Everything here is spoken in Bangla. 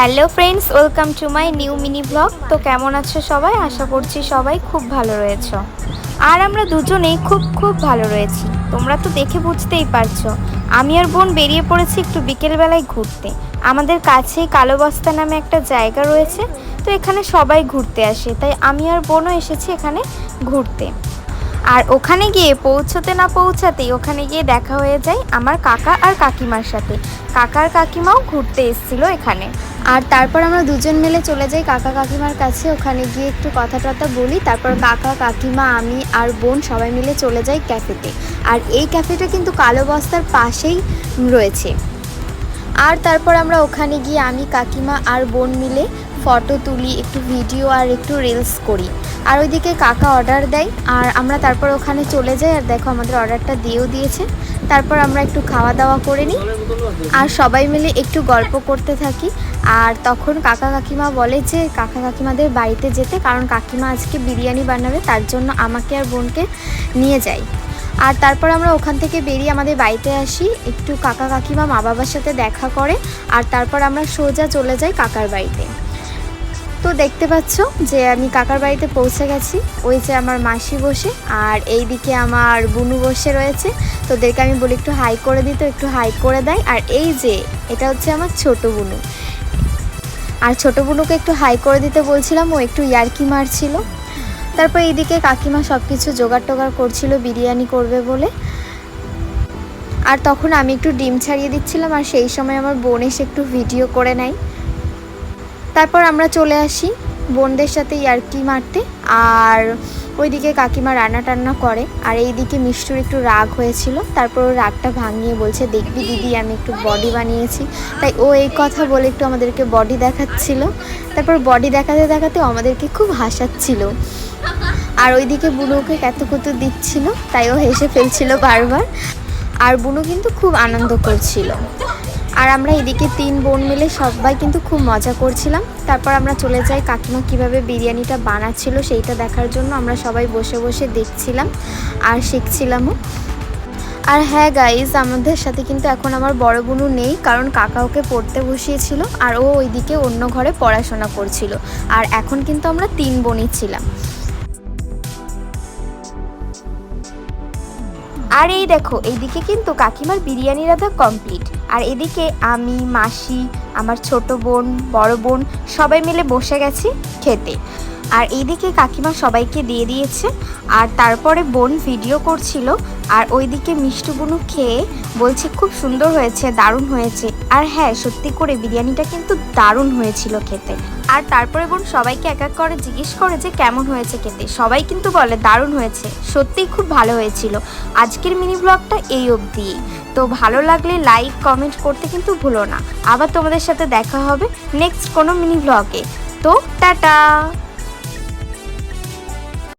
Hello friends, welcome to my new mini blog. তো কেমন আছো সবাই? আশা করছি সবাই খুব ভালো রয়েছো। আর আমরা দুজনেই খুব খুব ভালো রয়েছি। তোমরা তো দেখে বুঝতেই পারছ। আমি আর বোন বেরিয়ে পড়েছি একটু বিকেলবেলায় ঘুরতে। আমাদের কাছেই কালো বস্তা নামে একটা জায়গা রয়েছে। তো এখানে সবাই ঘুরতে আসে। তাই আমি আর বোনও এসেছি এখানে ঘুরতে। আর ওখানে গিয়ে পৌঁছতে না পৌঁছাতেই ওখানে গিয়ে দেখা হয়ে যায় আমার কাকা আর কাকিমার সাথে। কাকার কাকিমাও ঘুরতে এসেছিল এখানে। আর তারপর আমরা দুজন মিলে চলে যাই কাকা কাকিমার কাছে। ওখানে গিয়ে একটু কথা টথা বলি, তারপর কাকা, কাকিমা, আমি আর বোন সবাই মিলে চলে যাই ক্যাফেতে। আর এই ক্যাফেটা কিন্তু কালো বস্তার পাশেই রয়েছে। আর তারপর আমরা ওখানে গিয়ে আমি, কাকিমা আর বোন মিলে ফটো তুলি, একটু ভিডিও আর একটু রিলস করি। আর ওইদিকে কাকা অর্ডার দেয়, আর আমরা তারপর ওখানে চলে যাই, আর দেখো আমাদের অর্ডারটা দিয়েও দিয়েছে। তারপর আমরা একটু খাওয়া দাওয়া করে নিই, আর সবাই মিলে একটু গল্প করতে থাকি। আর তখন কাকা কাকিমা বলে যে, কাকা কাকিমাদের বাড়িতে যেতে, কারণ কাকিমা আজকে বিরিয়ানি বানাবে, তার জন্য আমাকে আর বোনকে নিয়ে যায় আর তারপর আমরা ওখান থেকে বেরিয়ে আমাদের বাড়িতে আসি, একটু কাকা কাকিমা মা বাবার সাথে দেখা করে, আর তারপর আমরা সোজা চলে যাই কাকার বাড়িতে। তো দেখতে পাচ্ছ যে আমি কাকার বাড়িতে পৌঁছে গেছি। ওই যে আমার মাসি বসে আর এই দিকে আমার বুনু বসে রয়েছে। তো ওদেরকে আমি বলি একটু হাই করে দিতে একটু হাই করে দেয়। আর এই যে, এটা হচ্ছে আমার ছোট বুনু। আর ছোট বুনুকে একটু হাই করে দিতে বলছিলাম, ও একটু ইয়ার্কি মারছিল। তারপর এইদিকে কাকিমা সব কিছু জোগাড় টোগাড় করছিল, বিরিয়ানি করবে বলে। আর তখন আমি একটু ডিম ছাড়িয়ে দিচ্ছিলাম, আর সেই সময় আমার বোন এসে একটু ভিডিও করে নেয়। তারপর আমরা চলে আসি বোনদের সাথে ইয়ার্কি মারতে। আর ওইদিকে কাকিমা রান্না টান্না করে। আর এইদিকে মিষ্টুর একটু রাগ হয়েছিল। তারপর ও রাগটা ভাঙিয়ে বলছে, দেখবি দিদি, আমি একটু বডি বানিয়েছি। তাই ও এই কথা বলে একটু আমাদেরকে বডি দেখাচ্ছিল। তারপর বডি দেখাতে দেখাতে আমাদেরকে খুব হাসাচ্ছিল। আর ওইদিকে কত কত দিচ্ছিল। তাই ও হেসে ফেলছিল বারবার। আর বুনু কিন্তু খুব আনন্দ করছিল। আর আমরা এদিকে তিন বোন মিলে সবাই কিন্তু খুব মজা করছিলাম। তারপর আমরা চলে যাই কাকিমা কীভাবে বিরিয়ানিটা বানাচ্ছিল সেইটা দেখার জন্য আমরা সবাই বসে বসে দেখছিলাম আর শিখছিলামও। আর হ্যাঁ গাইজ আমাদের সাথে কিন্তু এখন আমার বড় বোনু নেই কারণ কাকা ওকে পড়তে বসিয়েছিল আর ও ওইদিকে অন্য ঘরে পড়াশোনা করছিল। আর এখন কিন্তু আমরা তিন বোনই ছিলাম। আর এই দেখো এইদিকে কিন্তু কাকিমার বিরিয়ানি রাধা কমপ্লিট আর এদিকে আমি, মাসি, আমার ছোট বোন, বড় বোন সবাই মিলে বসে গেছি খেতে। আর এইদিকে কাকিমা সবাইকে দিয়ে দিয়েছে। আর তারপরে বোন ভিডিও করছিল। আর ওইদিকে মিষ্টি বুনু খেয়ে বলছে, খুব সুন্দর হয়েছে, দারুণ হয়েছে। আর হ্যাঁ সত্যি করে বিরিয়ানিটা কিন্তু দারুণ হয়েছিল খেতে। আর তারপরে বোন সবাইকে এক এক করে জিজ্ঞেস করে যে, কেমন হয়েছে খেতে? সবাই কিন্তু বলে, দারুণ হয়েছে, সত্যিই খুব ভালো হয়েছিল। আজকের মিনি ব্লগটা এই অবধি। তো ভালো লাগলে লাইক, কমেন্ট করতে কিন্তু ভুলো না। আবার তোমাদের সাথে দেখা হবে নেক্সট কোনো মিনি ব্লগে। তো টাটা!